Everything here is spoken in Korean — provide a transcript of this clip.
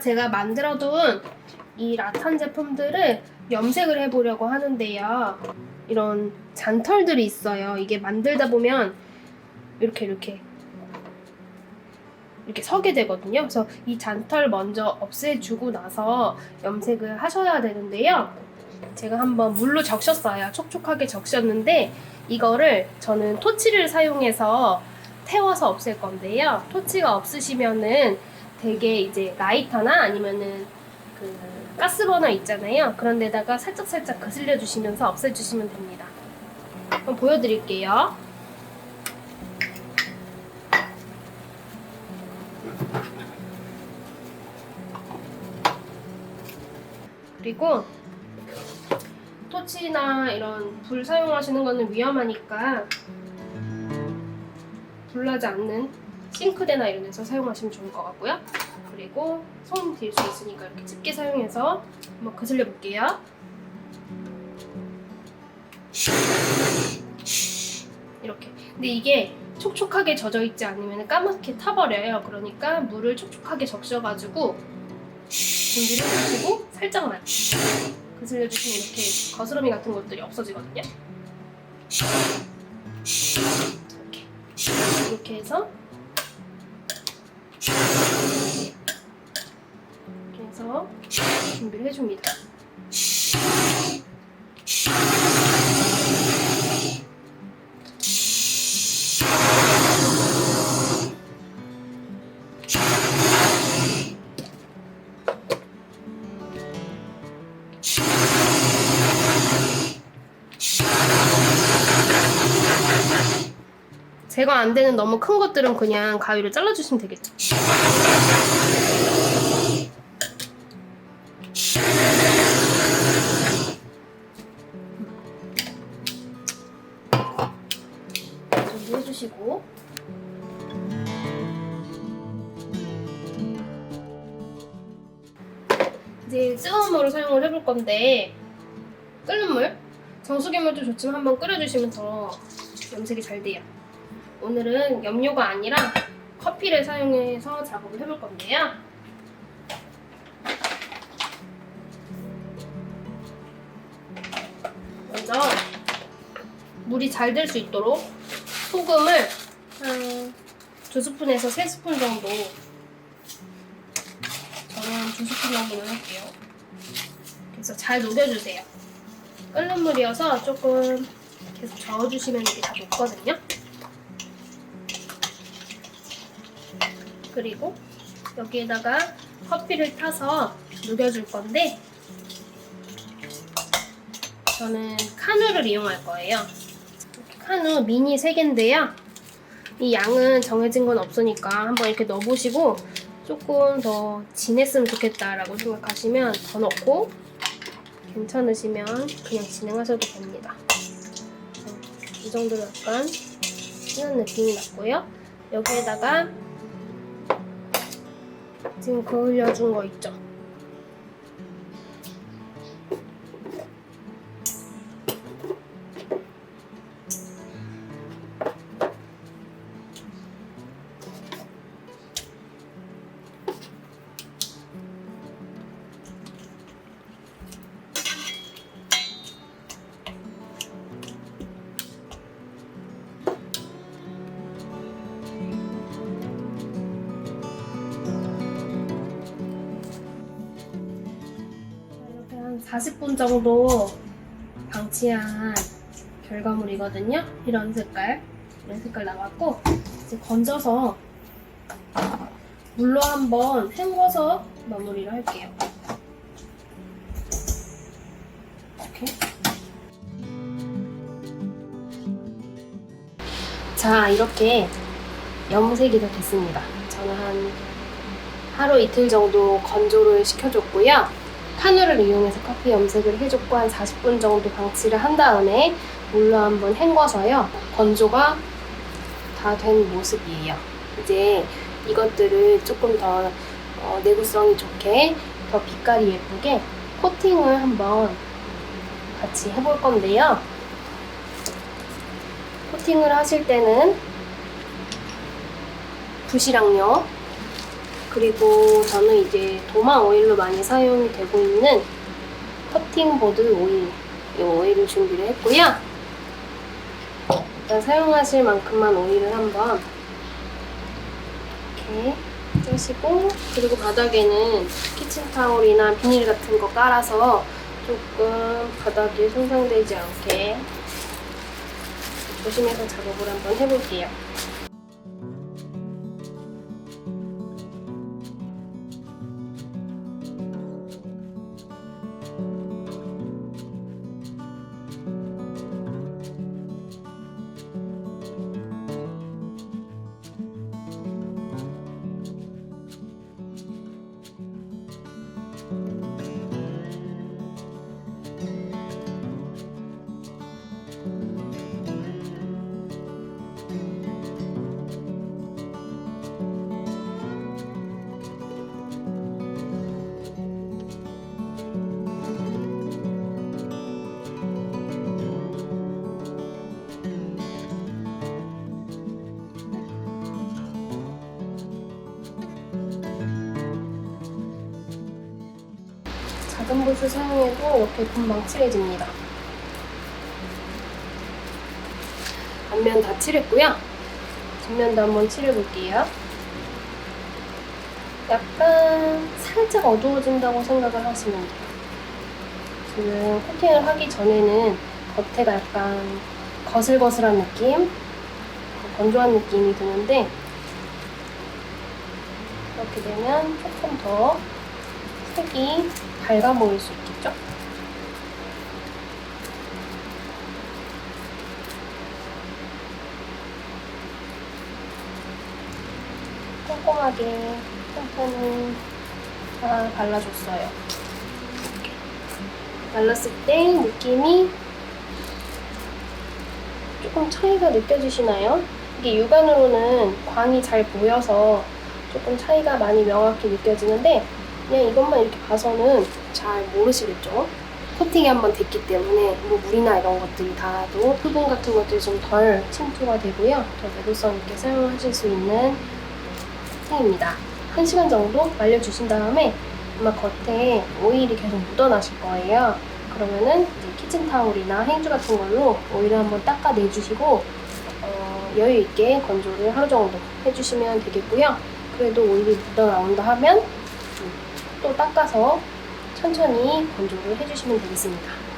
자, 제가 만들어둔 이 라탄 제품들을 염색을 해보려고 하는데요. 이런 잔털들이 있어요. 이게 만들다 보면 이렇게 이렇게 이렇게 서게 되거든요. 그래서 이 잔털 먼저 없애주고 나서 염색을 하셔야 되는데요. 제가 한번 물로 적셨어요. 촉촉하게 적셨는데 이거를 저는 토치를 사용해서 태워서 없앨 건데요. 토치가 없으시면은 되게 이제 라이터나 아니면은 그 가스버너 있잖아요. 그런 데다가 살짝 살짝 거슬려 주시면서 없애 주시면 됩니다. 한번 보여드릴게요. 그리고 토치나 이런 불 사용하시는 거는 위험하니까 불나지 않는 싱크대나 이런 데서 사용하시면 좋을 것 같고요. 그리고 손딜수 있으니까 이렇게 집게 사용해서 한번 거슬려 볼게요. 이렇게. 근데 이게 촉촉하게 젖어 있지 않으면 까맣게 타버려요. 그러니까 물을 촉촉하게 적셔가지고 준비를 하시고 살짝만 거슬려 주시면 이렇게 거스러미 같은 것들이 없어지거든요. 이렇게 해서 준비를 해줍니다. 제거 안 되는 너무 큰 것들은 그냥 가위로 잘라주시면 되겠죠. 주시고 이제 뜨거운 물을 사용을 해볼 건데 끓는 물, 정수기 물도 좋지만 한번 끓여주시면 더 염색이 잘 돼요. 오늘은 염료가 아니라 커피를 사용해서 작업을 해볼 건데요. 먼저 물이 잘 될 수 있도록 소금을 한 두 스푼에서 세 스푼 정도 저는 두 스푼 정도를 할게요. 그래서 잘 녹여주세요. 끓는 물이어서 조금 계속 저어주시면 이게 다 녹거든요. 그리고 여기에다가 커피를 타서 녹여줄 건데 저는 카누를 이용할 거예요. 카누 미니 3개인데요. 이 양은 정해진 건 없으니까 한번 이렇게 넣어보시고 조금 더 진했으면 좋겠다라고 생각하시면 더 넣고 괜찮으시면 그냥 진행하셔도 됩니다. 이 정도로 약간 진한 느낌이 났고요. 여기에다가 지금 그을려준 거 있죠? 40분 정도 방치한 결과물이거든요. 이런 색깔, 이런 색깔 나왔고 이제 건져서 물로 한번 헹궈서 마무리를 할게요. 이렇게. 자, 이렇게 염색이 다 됐습니다. 저는 한 하루 이틀 정도 건조를 시켜줬고요. 카누를 이용해서 커피 염색을 해줬고 한 40분 정도 방치를 한 다음에 물로 한번 헹궈서요. 건조가 다 된 모습이에요. 이제 이것들을 조금 더 어, 내구성이 좋게 더 빛깔이 예쁘게 코팅을 한번 같이 해볼 건데요. 코팅을 하실 때는 부시랑요 그리고 저는 이제 도마 오일로 많이 사용이 되고 있는 커팅보드 오일, 이 오일을 준비를 했고요. 일단 사용하실 만큼만 오일을 한번 이렇게 뜨시고 그리고 바닥에는 키친타올이나 비닐 같은 거 깔아서 조금 바닥이 손상되지 않게 조심해서 작업을 한번 해볼게요. 작은 붓을 사용해도 이렇게 금방 칠해집니다. 앞면 다 칠했고요. 뒷면도 한번 칠해볼게요. 약간 살짝 어두워진다고 생각을 하시면 돼요. 지금 코팅을 하기 전에는 겉에가 약간 거슬거슬한 느낌, 건조한 느낌이 드는데 이렇게 되면 조금 더 색이 밝아 보일 수 있겠죠? 꼼꼼하게 샴푸는 다 발라줬어요. 발랐을 때 느낌이 조금 차이가 느껴지시나요? 이게 육안으로는 광이 잘 보여서 조금 차이가 많이 명확히 느껴지는데 그냥 이것만 이렇게 봐서는 잘 모르시겠죠? 코팅이 한번 됐기 때문에 뭐 물이나 이런 것들이 닿아도 수분 같은 것들이 좀 덜 침투가 되고요. 더 내구성 있게 사용하실 수 있는 코팅입니다. 1시간 정도 말려주신 다음에 아마 겉에 오일이 계속 묻어나실 거예요. 그러면은 키친타올이나 행주 같은 걸로 오일을 한번 닦아내주시고 어, 여유 있게 건조를 하루 정도 해주시면 되겠고요. 그래도 오일이 묻어나온다 하면 또 닦아서 천천히 건조를 해주시면 되겠습니다.